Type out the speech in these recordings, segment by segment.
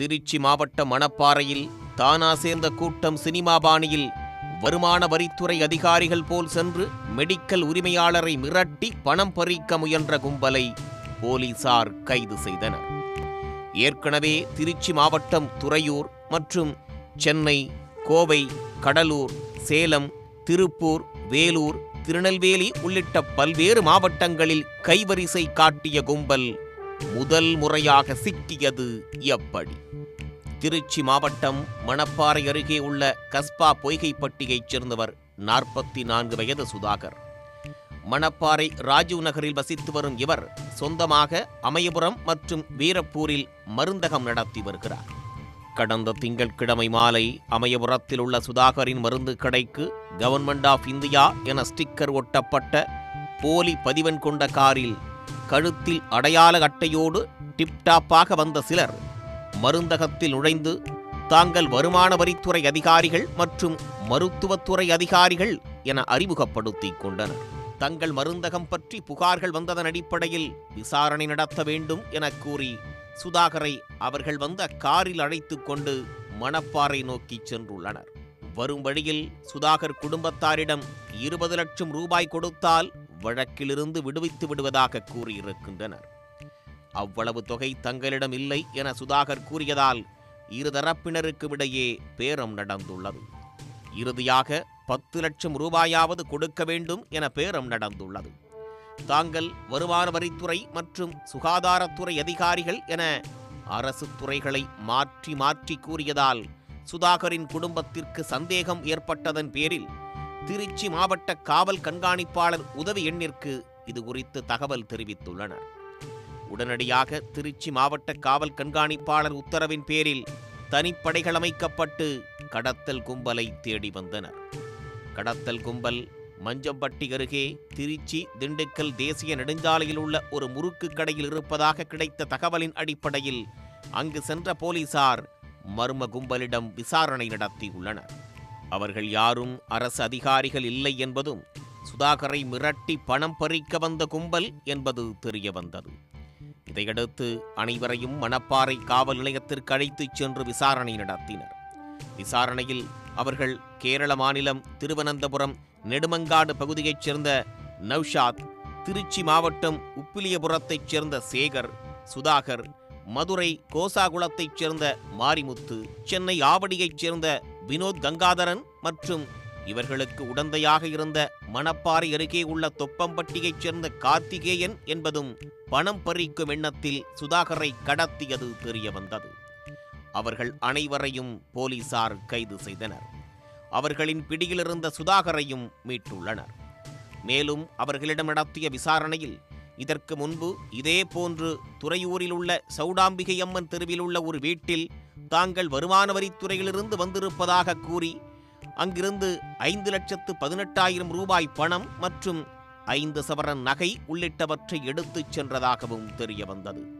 திருச்சி மாவட்ட மணப்பாறையில் தானா சேர்ந்த கூட்டம் சினிமா பாணியில் வருமான வரித்துறை அதிகாரிகள் போல் சென்று மெடிக்கல் உரிமையாளரை மிரட்டி பணம் பறிக்க முயன்ற கும்பலை போலீசார் கைது செய்தனர். ஏற்கனவே திருச்சி மாவட்டம் துறையூர் மற்றும் சென்னை கோவை கடலூர் சேலம் திருப்பூர் வேலூர் திருநெல்வேலி உள்ளிட்ட பல்வேறு மாவட்டங்களில் கைவரிசை காட்டிய கும்பல் முதல் முறையாக சிக்கியது எப்படி திருச்சி மாவட்டம் மணப்பாறை அருகே உள்ள கஸ்பா பொய்கைப்பட்டியைச் சேர்ந்தவர் நாற்பத்தி நான்கு வயது சுதாகர். மணப்பாறை ராஜீவ் நகரில் வசித்து வரும் இவர் சொந்தமாக அமயபுரம் மற்றும் வீரப்பூரில் மருந்தகம் நடத்தி வருகிறார். கடந்த திங்கட்கிழமை மாலை அமயபுரத்தில் உள்ள சுதாகரின் மருந்து கடைக்கு கவர்மெண்ட் ஆஃப் இந்தியா என ஸ்டிக்கர் ஒட்டப்பட்ட போலி பதிவெண் கொண்ட காரில் கழுத்தில் அடையாள அட்டையோடு டிப்டாப்பாக வந்த சிலர் மருந்தகத்தில் நுழைந்து தாங்கள் வருமான வரித்துறை அதிகாரிகள் மற்றும் மருத்துவத்துறை அதிகாரிகள் என அறிமுகப்படுத்திக் கொண்டனர். தங்கள் மருந்தகம் பற்றி புகார்கள் வந்ததன் அடிப்படையில் விசாரணை நடத்த வேண்டும் என கூறி சுதாகரை அவர்கள் வந்த காரில் அழைத்து கொண்டு மணப்பாறை நோக்கி சென்றுள்ளனர். வரும் வழியில் சுதாகர் குடும்பத்தாரிடம் இருபது லட்சம் ரூபாய் கொடுத்தால் வழக்கிலிருந்து விடுவித்து விடுவதாக கூறியிருக்கின்றனர். அவ்வளவு தொகை தங்களிடம் இல்லை என சுதாகர் கூறியதால் இருதரப்பினருக்கும் இடையே பேரம் நடந்துள்ளது. இறுதியாக பத்து லட்சம் ரூபாயாவது கொடுக்க வேண்டும் என பேரம் நடந்துள்ளது. தாங்கள் வருமான வரித்துறை மற்றும் சுகாதாரத்துறை அதிகாரிகள் என அரசு துறைகளை மாற்றி மாற்றி கூறியதால் சுதாகரின் குடும்பத்திற்கு சந்தேகம் ஏற்பட்டதன் பேரில் திருச்சி மாவட்ட காவல் கண்காணிப்பாளர் உதவி எண்ணிற்கு இது குறித்து தகவல் தெரிவித்துள்ளனர். உடனடியாக திருச்சி மாவட்ட காவல் கண்காணிப்பாளர் உத்தரவின் பேரில் தனிப்படைகள் அமைக்கப்பட்டு கடத்தல் கும்பலை தேடி வந்தனர். கடத்தல் கும்பல் மஞ்சம்பட்டி அருகே திருச்சி திண்டுக்கல் தேசிய நெடுஞ்சாலையில் உள்ள ஒரு முறுக்கு கடையில் இருப்பதாக கிடைத்த தகவலின் அடிப்படையில் அங்கு சென்ற போலீசார் மர்ம கும்பலிடம் விசாரணை நடத்தியுள்ளனர். அவர்கள் யாரும் அரசு அதிகாரிகள் இல்லை என்பதும் சுதாகரை மிரட்டி பணம் பறிக்க வந்த கும்பல் என்பது தெரிய வந்தது. இதையடுத்து அனைவரையும் மணப்பாறை காவல் நிலையத்திற்கு அழைத்துச் சென்று விசாரணை நடத்தினர். விசாரணையில் அவர்கள் கேரள மாநிலம் திருவனந்தபுரம் நெடுமங்காடு பகுதியைச் சேர்ந்த நவ்ஷாத் திருச்சி மாவட்டம் உப்பிலியபுரத்தைச் சேர்ந்த சேகர் சுதாகர் மதுரை கோசாகுளத்தைச் சேர்ந்த மாரிமுத்து சென்னை ஆவடியைச் சேர்ந்த வினோத் கங்காதரன் மற்றும் இவர்களுக்கு உடந்தையாக இருந்த மணப்பாறை அருகே உள்ள தொப்பம்பட்டியைச் சேர்ந்த கார்த்திகேயன் என்பதும் பணம் பறிக்கும் எண்ணத்தில் சுதாகரை கடத்தியது தெரிய வந்தது அவர்கள் அனைவரையும் போலீசார் கைது செய்தனர். அவர்களின் பிடியிலிருந்த சுதாகரையும் மீட்டுள்ளனர். மேலும் அவர்களிடம் நடத்திய விசாரணையில் இதற்கு முன்பு இதே போன்று துறையூரில் உள்ள சௌடாம்பிகை அம்மன் தெருவில் உள்ள ஒரு வீட்டில் தாங்கள் வருமான வரித்துறையிலிருந்து வந்திருப்பதாக கூறி அங்கிருந்து ஐந்து லட்சத்து பதினெட்டாயிரம் ரூபாய் பணம் மற்றும் ஐந்து சவரன் நகை உள்ளிட்டவற்றை எடுத்துச் சென்றதாகவும் தெரிய வந்தது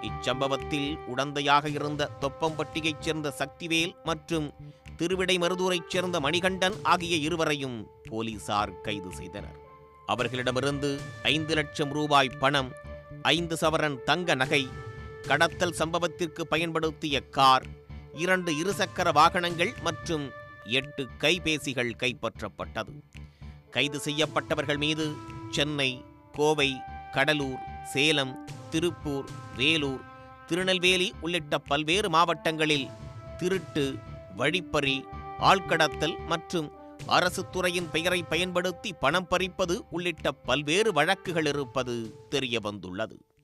இச்சம்பவத்தில் உடந்தையாக இருந்த தொப்பம்பட்டியைச் சேர்ந்த சக்திவேல் மற்றும் திருவிடைமருதூரைச் சேர்ந்த மணிகண்டன் ஆகிய இருவரையும் போலீசார் கைது செய்தனர். அவர்களிடமிருந்து ஐந்து லட்சம் ரூபாய் பணம் ஐந்து சவரன் தங்க நகை கடத்தல் சம்பவத்திற்கு பயன்படுத்திய கார் இரண்டு இருசக்கர வாகனங்கள் மற்றும் எட்டு கைபேசிகள் கைப்பற்றப்பட்டது. கைது செய்யப்பட்டவர்கள் மீது சென்னை கோவை கடலூர் சேலம் திருப்பூர் வேலூர் திருநெல்வேலி உள்ளிட்ட பல்வேறு மாவட்டங்களில் திருட்டு வழிப்பறி ஆள்கடத்தல் மற்றும் அரசு துறையின் பெயரை பயன்படுத்தி பணம் பறிப்பது உள்ளிட்ட பல்வேறு வழக்குகள் இருப்பது தெரிய வந்துள்ளது